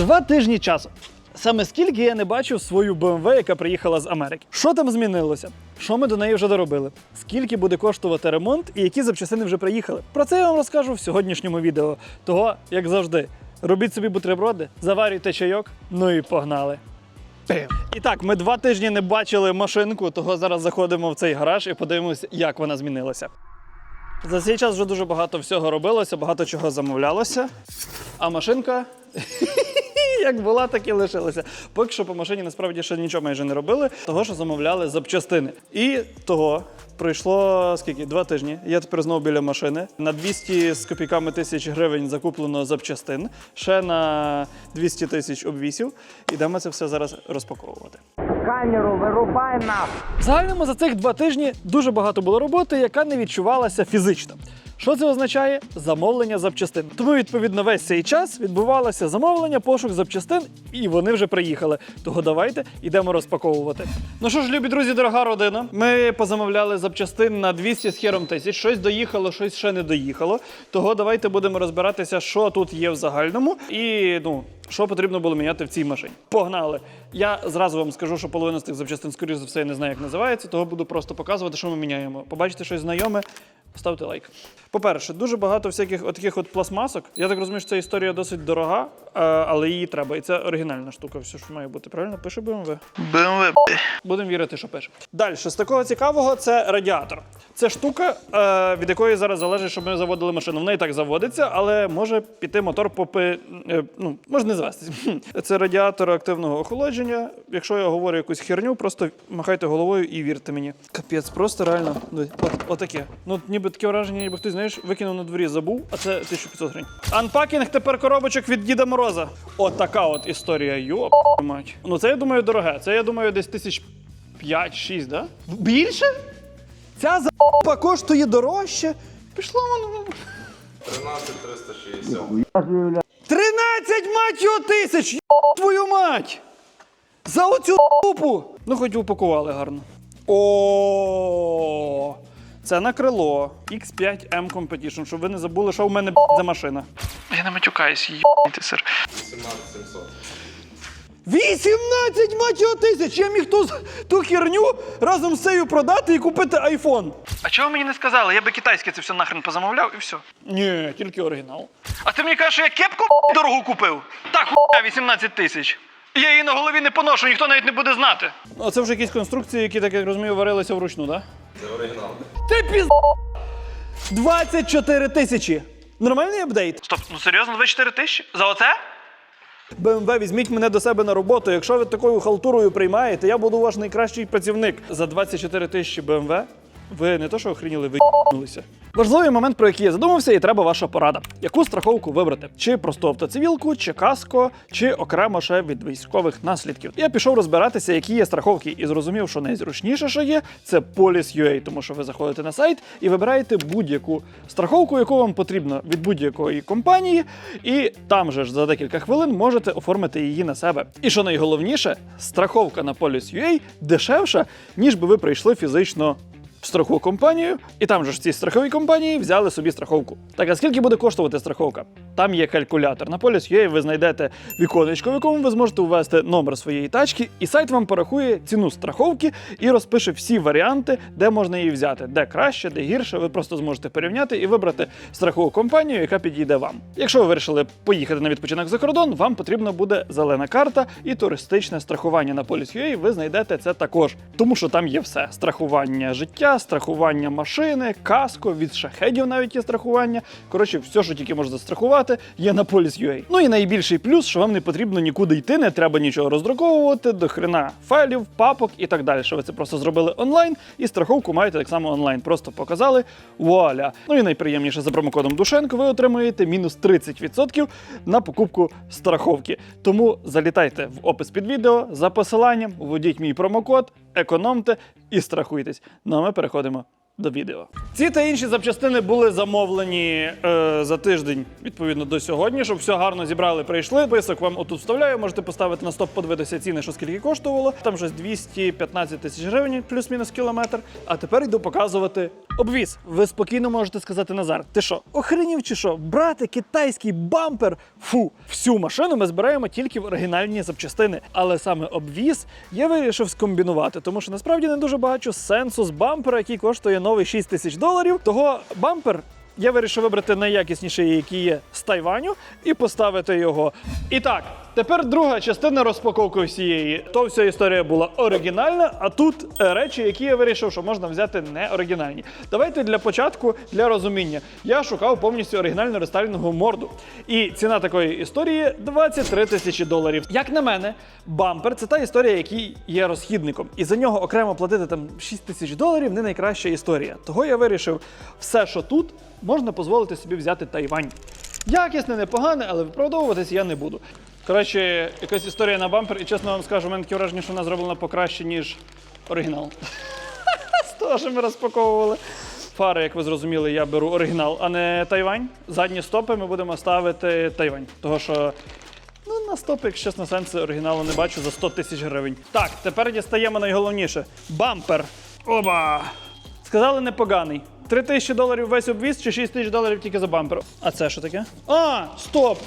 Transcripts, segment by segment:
Два тижні часу. Саме скільки я не бачив свою BMW, яка приїхала з Америки. Що там змінилося? Що ми до неї вже доробили? Скільки буде коштувати ремонт і які запчастини вже приїхали? Про це я вам розкажу в сьогоднішньому відео. Того, як завжди, робіть собі бутерброди, заварюйте чайок, ну і погнали. І так, ми два тижні не бачили машинку, того зараз заходимо в цей гараж і подивимося, як вона змінилася. За цей час вже дуже багато всього робилося, багато чого замовлялося. А машинка як була, так і лишилася. Поки що по машині насправді ще нічого майже не робили, того що замовляли запчастини. І того пройшло скільки? Два тижні. Я тепер знову біля машини. На 200 з копійками тисяч гривень закуплено запчастин, ще на 200 тисяч обвісів. Ідемо це все зараз розпаковувати. Камеру вирубай нахуй. В загальному за цих два тижні дуже багато було роботи, яка не відчувалася фізично. Що це означає? Замовлення запчастин. Тому, відповідно, весь цей час відбувалося замовлення, пошук запчастин, і вони вже приїхали. Того давайте йдемо розпаковувати. Ну що ж, любі друзі, дорога родина. Ми позамовляли запчастин на 200 з хером тисяч. Щось доїхало, щось ще не доїхало. Того давайте будемо розбиратися, що тут є в загальному, і ну. Що потрібно було міняти в цій машині? Погнали! Я зразу вам скажу, що половина з тих запчастин, скоріш за все, я не знаю, як називається, того буду просто показувати, що ми міняємо. Побачите щось знайоме, ставте лайк. По-перше, дуже багато всяких таких от пластмасок. Я так розумію, що ця історія досить дорога, е, але її треба. І це оригінальна штука, все, що має бути. Правильно? Пише BMW? BMW. Будемо вірити, що пише. Далі, з такого цікавого, це радіатор. Це штука, е, від якої зараз залежить, щоб ми заводили машину. Вона і так заводиться, але може піти мотор попи. е, ну, може не звестись. Це радіатор активного охолодження. Якщо я говорю якусь херню, просто махайте головою і вірте мені. Капець, просто реально. ну, От, отаке. Ну, ніби таке враження, ніби хтось, знаєш, викинув на дворі, забув, а це 1500 гривень. Анпакінг тепер коробочок від Діда Мороза. От така от історія. Йоп, мать. Ну це я думаю дороге. Це я думаю десь тисяч 5-6, да? Більше? Ця за**па коштує дорожче. Пішло воно. 13360. 13, мать його, тисяч! Йоб твою мать! За оцю тупу! Ну, хоч упакували гарно. О, це на крило. X5M Competition, щоб ви не забули, що в мене за машина. Я не матюкаюсь, їбаний ти сир. 18700. 18 мать тисяч! Я міг ту, ту херню разом з цією продати і купити айфон. А чого мені не сказали? Я би китайське це все нахрен позамовляв і все. Ні, тільки оригінал. А ти мені кажеш, що я кепку дорогу купив? Так, хуйня 18 тисяч. І Я її на голові не поношу, ніхто навіть не буде знати. А це вже якісь конструкції, які, так як розумію, варилися вручну, так? Це оригінал. Ти піз... 24 тисячі. Нормальний апдейт? Стоп, ну серйозно, 24 тисячі? За оце? БМВ, візьміть мене до себе на роботу. Якщо ви такою халтурою приймаєте, я буду ваш найкращий працівник. За 24 тисячі БМВ ви не то, що охреніли, ви ***нулися. Важливий момент, про який я задумався, і треба ваша порада. Яку страховку вибрати? Чи просту автоцивілку, чи каско, чи окремо ще від військових наслідків. Я пішов розбиратися, які є страховки, і зрозумів, що найзручніше, що є, це Police.ua, тому що ви заходите на сайт і вибираєте будь-яку страховку, яку вам потрібно від будь-якої компанії, і там же ж за декілька хвилин можете оформити її на себе. І що найголовніше, страховка на Police.ua дешевша, ніж би ви прийшли фізично в страхову компанію, і там же ж ці страхові компанії взяли собі страховку. Так а скільки буде коштувати страховка? Там є калькулятор. На Police.ua ви знайдете віконечко, в якому ви зможете ввести номер своєї тачки, і сайт вам порахує ціну страховки і розпише всі варіанти, де можна її взяти, де краще, де гірше. Ви просто зможете порівняти і вибрати страхову компанію, яка підійде вам. Якщо ви вирішили поїхати на відпочинок за кордон, вам потрібна буде зелена карта і туристичне страхування на Police.ua. Ви знайдете це також, тому що там є все: страхування життя, страхування машини, каско, від шахедів навіть є страхування. Коротше, все, що тільки можна застрахувати, є на Police.ua. Ну і найбільший плюс, що вам не потрібно нікуди йти, не треба нічого роздруковувати, до хрена файлів, папок і так далі. Що ви це просто зробили онлайн, і страховку маєте так само онлайн. Просто показали вуаля. Ну і найприємніше за промокодом Душенко ви отримуєте мінус 30% на покупку страховки. Тому залітайте в опис під відео за посиланням, вводіть мій промокод, економте і страхуйтесь. Ну а ми переходимо до відео. Ці та інші запчастини були замовлені е, за тиждень відповідно до сьогодні, щоб все гарно зібрали, прийшли. Список вам отут вставляю. Можете поставити на стоп, подивитися ціни, що скільки коштувало. Там щось 215 тисяч гривень, плюс-мінус кілометр. А тепер йду показувати обвіз. Ви спокійно можете сказати Назар. Ти що, охренів чи що? Брати китайський бампер? Фу, всю машину ми збираємо тільки в оригінальні запчастини. Але саме обвіз я вирішив скомбінувати, тому що насправді не дуже бачу сенсу з бампера, який коштує новий 6 тисяч доларів. Того бампер. Я вирішив вибрати найякісніший, який є з Тайваню, і поставити його. І так, тепер друга частина розпаковки всієї. То вся історія була оригінальна, а тут е, речі, які я вирішив, що можна взяти не оригінальні. Давайте для початку, для розуміння. Я шукав повністю оригінальну рестайлінгову морду. І ціна такої історії 23 тисячі доларів. Як на мене, бампер це та історія, який є розхідником. І за нього окремо платити там 6 тисяч доларів не найкраща історія. Того я вирішив, все, що тут, можна дозволити собі взяти Тайвань. Якісне, непогане, але виправдовуватись я не буду. Коротше, якась історія на бампер, і чесно вам скажу, у мене таке враження, що вона зроблена покраще, ніж оригінал. З того, що ми розпаковували. Фари, як ви зрозуміли, я беру оригінал, а не Тайвань. Задні стопи ми будемо ставити Тайвань. Того що ну, на стопи, якщо чесно, сенсу оригіналу не бачу за 100 тисяч гривень. Так, тепер дістаємо найголовніше: бампер. Оба! Сказали непоганий. 3 тисячі доларів весь обвіз чи 6 тисяч доларів тільки за бампер. А це що таке? А, стоп!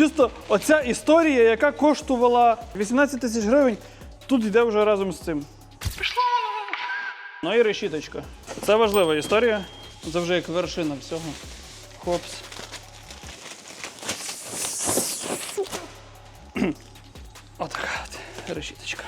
Чисто оця історія, яка коштувала 18 тисяч гривень, тут йде вже разом з цим. Ну і решіточка. Це важлива історія. Це вже як вершина всього. Хопс. Отака от решіточка.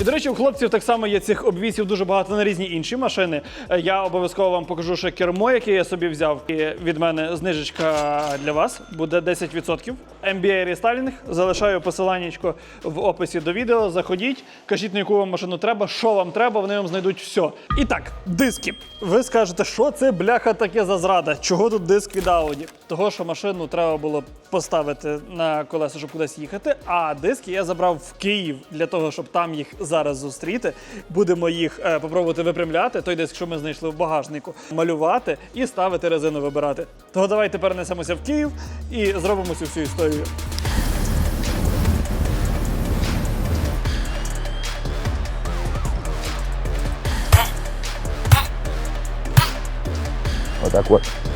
І, до речі, у хлопців так само є цих обвісів дуже багато на різні інші машини. Е, Я обов'язково вам покажу ще кермо, яке я собі взяв. І від мене знижечка для вас буде 10%. MBA рестайлінг. Залишаю посиланнячко в описі до відео. Заходіть, кажіть, на яку вам машину треба, що вам треба, вони вам знайдуть все. І так, диски. Ви скажете, що це бляха таке за зрада? Чого тут диск від Audi? Того, що машину треба було поставити на колеса, щоб кудись їхати. А диски я забрав в Київ для того, щоб там їх зараз зустріти. Будемо їх е, попробувати випрямляти. Той диск, що ми знайшли в багажнику, малювати і ставити резину вибирати. Того давайте перенесемося в Київ і зробимо цю всю історію. Отак от.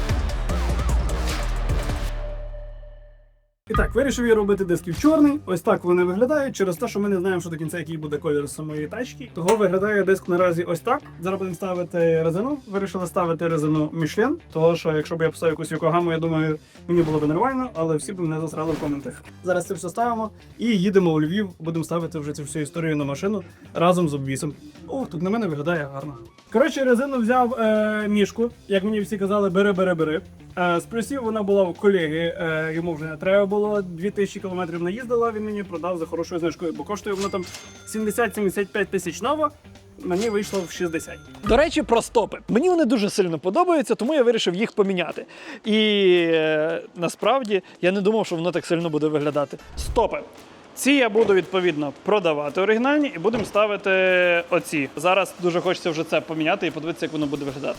Так, вирішив я робити диски в чорний. Ось так вони виглядають через те, що ми не знаємо, що до кінця який буде колір самої тачки. Того виглядає диск наразі ось так. Зараз будемо ставити резину. Вирішили ставити резину Michelin, того що якщо б я поставив якусь Yokohama, я думаю, мені було б нормально, але всі б мене засрали в коментах. Зараз це все ставимо і їдемо у Львів. Будемо ставити вже цю всю історію на машину разом з обвісом. О, тут на мене виглядає гарно. Коротше, резину взяв е, мішку, як мені всі казали, бери, бери, бери. Е, з вона була в колеги, е, йому вже не треба було. 2000 кілометрів наїздила, він мені продав за хорошою знижкою, бо коштує воно там 70-75 тисяч нова. Мені вийшло в 60. До речі, про стопи. Мені вони дуже сильно подобаються, тому я вирішив їх поміняти. І е, насправді я не думав, що воно так сильно буде виглядати. Стопи. Ці я буду відповідно продавати оригінальні і будемо ставити оці. Зараз дуже хочеться вже це поміняти і подивитися, як воно буде виглядати.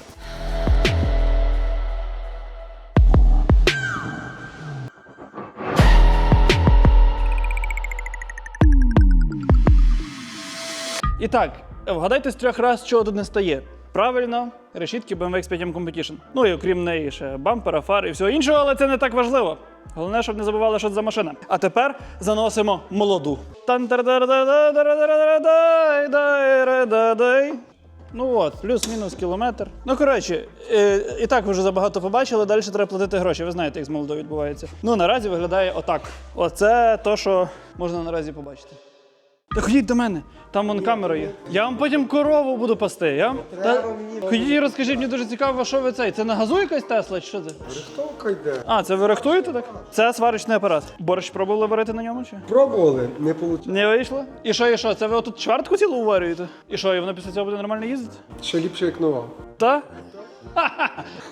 І так, вгадайте з трьох разів, чого тут не стає. Правильно, решітки BMW X5 Competition. Ну і окрім неї ще бампера, фар і всього іншого, але це не так важливо. Головне, щоб не забували, що це за машина. А тепер заносимо молоду. Ну от, плюс-мінус кілометр. Ну коротше, і так ви вже забагато побачили. Далі треба платити гроші. Ви знаєте, як з молодою відбувається. Ну наразі виглядає отак. Оце то, що можна наразі побачити. Та ходіть до мене, там вон камера є. Я вам потім корову буду пасти. Я. Та... Ходіть і розкажіть, мені дуже цікаво, що ви цей. Це на газу якась Тесла чи що це? Рихтовка йде. А, це ви рихтуєте так? Це сварочний апарат. Борщ пробували варити на ньому чи? Пробували, не вийшло. Не вийшло? І що, і що? Це ви отут чвертку цілу уварюєте? І що, і воно після цього буде нормально їздити? Ще ліпше, як нова. Та?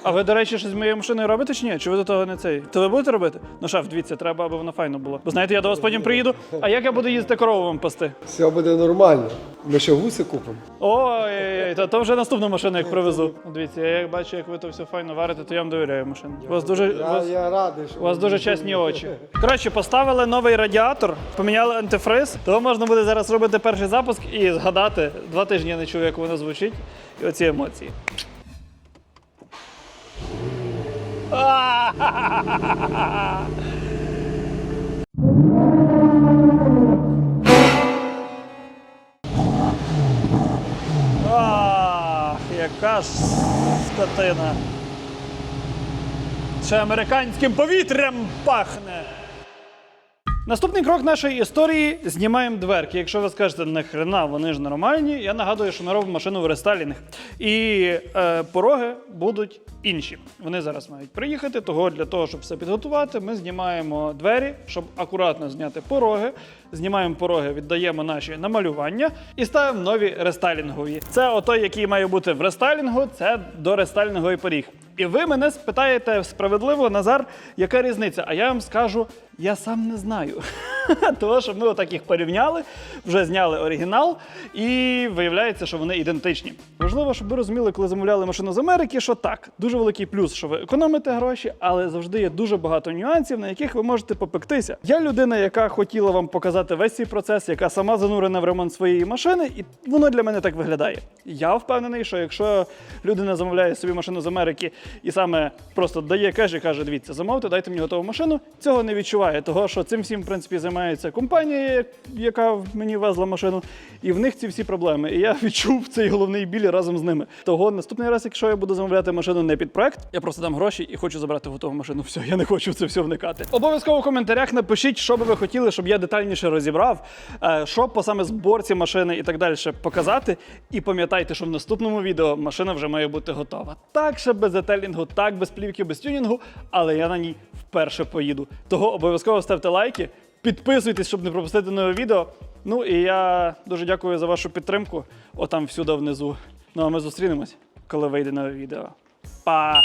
А ви, до речі, щось з моєю машиною робите чи ні? Чи ви до того не цей? То ви будете робити? Ну, шеф, дивіться, треба, аби воно файно було. Бо знаєте, я до вас потім приїду. А як я буду їздити корову вам пасти? Все буде нормально. Ми ще гуси купимо. Ой, то, то вже наступну машину, як привезу. Дивіться, я як бачу, як ви то все файно варите, то я вам довіряю машину. У вас дуже. у Я, вас... я радий, що У вас дуже чесні очі. Коротше, поставили новий радіатор, поміняли антифриз, того можна буде зараз робити перший запуск і згадати. Два тижні я не чув, як воно звучить. І оці емоції. Ах, яка ж скотина. Ще американським повітрям пахне. Наступний крок нашої історії знімаємо дверки. Якщо ви скажете, нахрена, вони ж нормальні, я нагадую, що ми робимо машину в рестайлінг. І е, пороги будуть інші. Вони зараз мають приїхати. Того для того, щоб все підготувати, ми знімаємо двері, щоб акуратно зняти пороги. Знімаємо пороги, віддаємо наші намалювання і ставимо нові рестайлінгові. Це отой, який має бути в рестайлінгу, це до рестайлінговий поріг. І ви мене спитаєте справедливо, Назар, яка різниця? А я вам скажу, я сам не знаю. Того, що ми отак їх порівняли, вже зняли оригінал, і виявляється, що вони ідентичні. Важливо, щоб ви розуміли, коли замовляли машину з Америки, що так, дуже великий плюс, що ви економите гроші, але завжди є дуже багато нюансів, на яких ви можете попектися. Я людина, яка хотіла вам показати весь цей процес, яка сама занурена в ремонт своєї машини, і воно для мене так виглядає. Я впевнений, що якщо людина замовляє собі машину з Америки і саме просто дає кеш і каже: дивіться, замовте, дайте мені готову машину, цього не відчуває, того що цим всім в принципі займається компанія, яка мені везла машину, і в них ці всі проблеми. І я відчув цей головний біль разом з ними. Того наступний раз, якщо я буду замовляти машину не під проект, я просто дам гроші і хочу забрати готову машину. Все, я не хочу в це все вникати. Обов'язково в коментарях напишіть, що би ви хотіли, щоб я детальніше розібрав, е, що по саме зборці машини і так далі показати. І пам'ятайте, що в наступному відео машина вже має бути готова. Так, ще без детелінгу, так без плівки, без тюнінгу, але я на ній вперше поїду. Того обов'язково ставте лайки, підписуйтесь, щоб не пропустити нове відео. Ну і я дуже дякую за вашу підтримку. Отам всюди внизу. Ну а ми зустрінемось, коли вийде нове відео. Па!